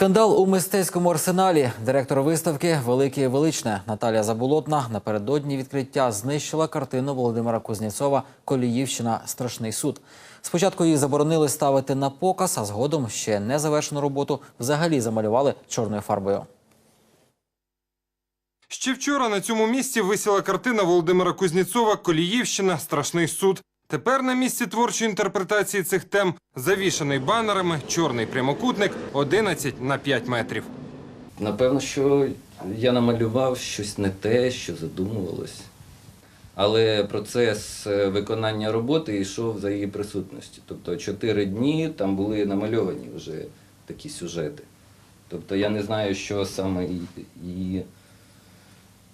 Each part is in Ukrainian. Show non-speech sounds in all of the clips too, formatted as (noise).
Скандал у мистецькому арсеналі. Директор виставки Велике і величне Наталія Заболотна напередодні відкриття знищила картину Володимира Кузнєцова Коліївщина. Страшний суд. Спочатку її заборонили ставити на показ, а згодом ще не завершену роботу взагалі замалювали чорною фарбою. Ще вчора на цьому місці висіла картина Володимира Кузнєцова Коліївщина. Страшний суд. Тепер на місці творчої інтерпретації цих тем завішаний банерами чорний прямокутник 11 на 5 метрів. Напевно, що я намалював щось не те, що задумувалось. Але процес е, виконання роботи йшов за її присутності. Тобто чотири дні там були намальовані вже такі сюжети. Тобто я не знаю, що саме її- її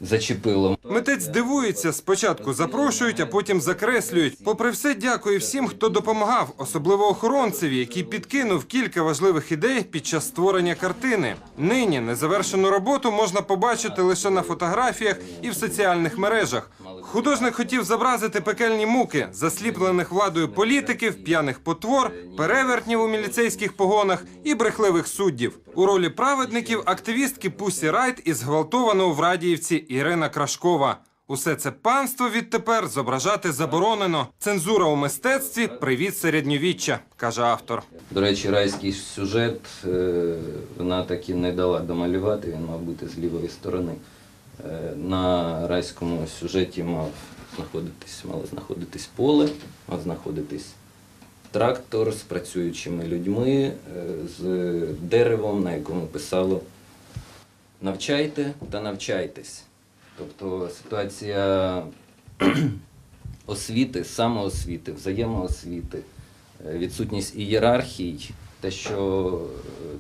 зачепило. Митець дивується, спочатку запрошують, а потім закреслюють. Попри все, дякую всім, хто допомагав, особливо охоронцеві, який підкинув кілька важливих ідей під час створення картини. Нині незавершену роботу можна побачити лише на фотографіях і в соціальних мережах. Художник хотів зобразити пекельні муки, засліплених владою політиків, п'яних потвор, перевертнів у міліцейських погонах і брехливих суддів. У ролі праведників активістки Пусі Райт і зґвалтованого в Радіївці Ірина Крашкова. Усе це панство відтепер зображати заборонено. Цензура у мистецтві привіт середньовіччя, каже автор. До речі, райський сюжет е, вона таки не дала домалювати, він мав бути з лівої сторони. Е, На райському сюжеті мав знаходитись, мало знаходитись поле, мав знаходитись трактор з працюючими людьми, е, з деревом, на якому писало навчайте та навчайтесь. Тобто ситуація (clears throat) освіти, самоосвіти, взаємоосвіти, е, відсутність ієрархій, те, що,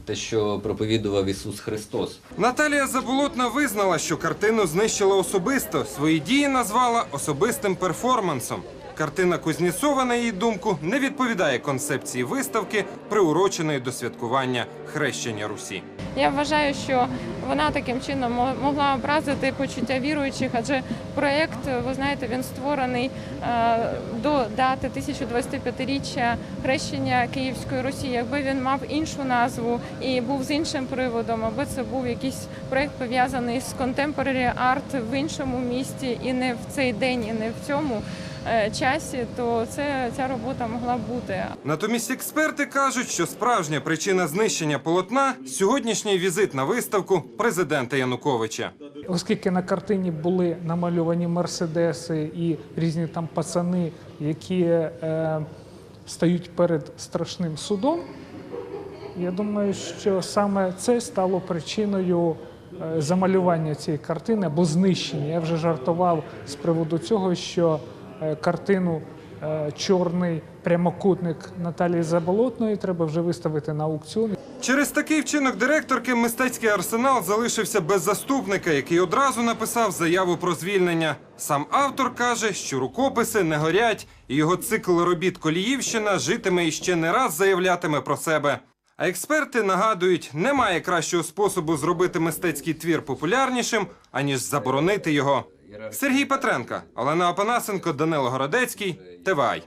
те, що проповідував Ісус Христос. Наталія Заболотна визнала, що картину знищила особисто. Свої дії назвала особистим перформансом. Картина Кузнєцова, на її думку, не відповідає концепції виставки, приуроченої до святкування хрещення Русі. Я вважаю, що вона таким чином могла образити почуття віруючих, адже проєкт, ви знаєте, він створений е, до дати 1025-річчя хрещення Київської Русі. Якби він мав іншу назву і був з іншим приводом, аби це був якийсь проєкт пов'язаний з contemporary art в іншому місті, і не в цей день, і не в цьому е, часі, то це ця робота могла бути. Натомість експерти кажуть, що справжня причина знищення полотна сьогоднішній візит на виставку президента Януковича. Оскільки на картині були намальовані мерседеси і різні там пацани, які е, стають перед страшним судом, я думаю, що саме це стало причиною е, замалювання цієї картини або знищення. Я вже жартував з приводу цього, що е, картину Чорний прямокутник Наталії Заболотної треба вже виставити на аукціон. Через такий вчинок директорки мистецький арсенал залишився без заступника, який одразу написав заяву про звільнення. Сам автор каже, що рукописи не горять, і його цикл робіт Коліївщина житиме і ще не раз заявлятиме про себе. А експерти нагадують, немає кращого способу зробити мистецький твір популярнішим, аніж заборонити його. Сергій Петренка, Олена Опанасенко, Данило Городецький, ТВАЙ.